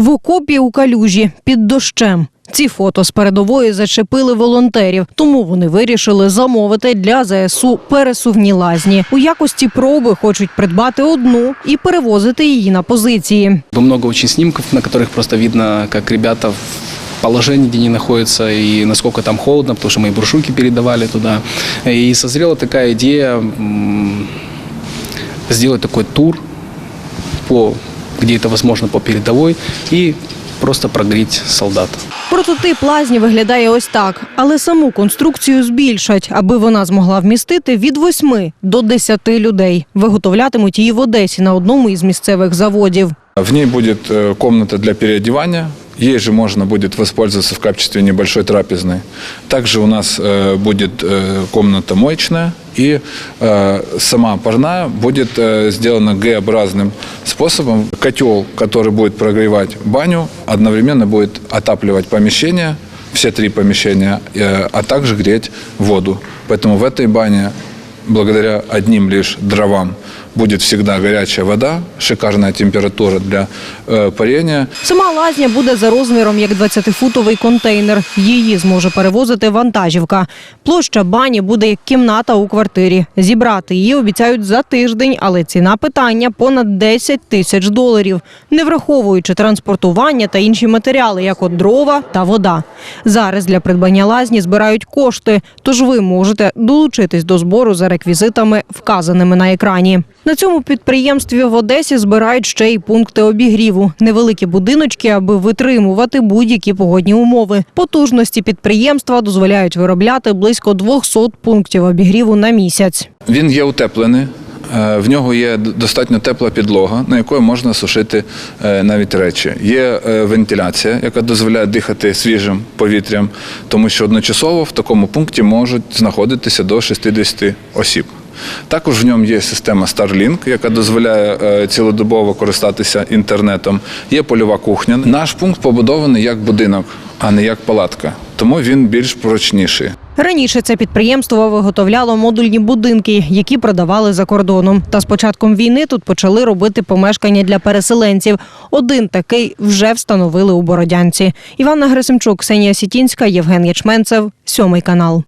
В окопі у калюжі під дощем. Ці фото з передової зачепили волонтерів, тому вони вирішили замовити для ЗСУ пересувні лазні. У якості проби хочуть придбати одну і перевозити її на позиції. Много очень снимков, на которых просто видно, как ребята в положении, где они находятся, и насколько там холодно, потому что мы и буржуйки передавали туда. И созрела такая идея сделать такой тур, по, где это возможно, по передовой, и просто прогреть солдат. Прототип лазні виглядає ось так, але саму конструкцію збільшать, аби вона змогла вмістити від 8 до 10 людей. Виготовлятимуть її в Одесі на одному із місцевих заводів. В ней будет э, комната для переодевания. Ей же можно будет воспользоваться в качестве небольшой трапезной. Также у нас э, будет э, комната моечная. И э, сама парная будет э, сделана Г-образным способом. Котел, который будет прогревать баню, одновременно будет отапливать помещение, все три помещения, э, а также греть воду. Поэтому в этой бане благодаря одним лишь дровам будет всегда горячая вода, шикарная температура для э, парения. Сама лазня буде за розміром як 20-футовий контейнер. Її зможе перевозити вантажівка. Площа бані буде як кімната у квартирі. Зібрати її обіцяють за тиждень, але ціна питання понад 10 тисяч доларів, не враховуючи транспортування та інші матеріали, як от дрова та вода. Зараз для придбання лазні збирають кошти, тож ви можете долучитись до збору за реквізитами, вказаними на екрані. На цьому підприємстві в Одесі збирають ще й пункти обігріву, невеликі будиночки, аби витримувати будь-які погодні умови. Потужності підприємства дозволяють виробляти близько 200 пунктів обігріву на місяць. Він є утеплений. е, В нього є достатньо тепла підлога, на якої можна сушити е, навіть речі. Є е, вентиляція, яка дозволяє дихати свіжим повітрям, тому що одночасово в такому пункті можуть знаходитися до 60 осіб. Також в ньому є система Starlink, яка дозволяє е, цілодобово користатися інтернетом. Є польова кухня. Наш пункт побудований як будинок, а не як палатка, тому він більш прочніший. Раніше це підприємство виготовляло модульні будинки, які продавали за кордоном. Та з початком війни тут почали робити помешкання для переселенців. Один такий вже встановили у Бородянці. Іванна Грисимчук, Ксенія Сітінська, Євген Ячменцев, сьомий канал.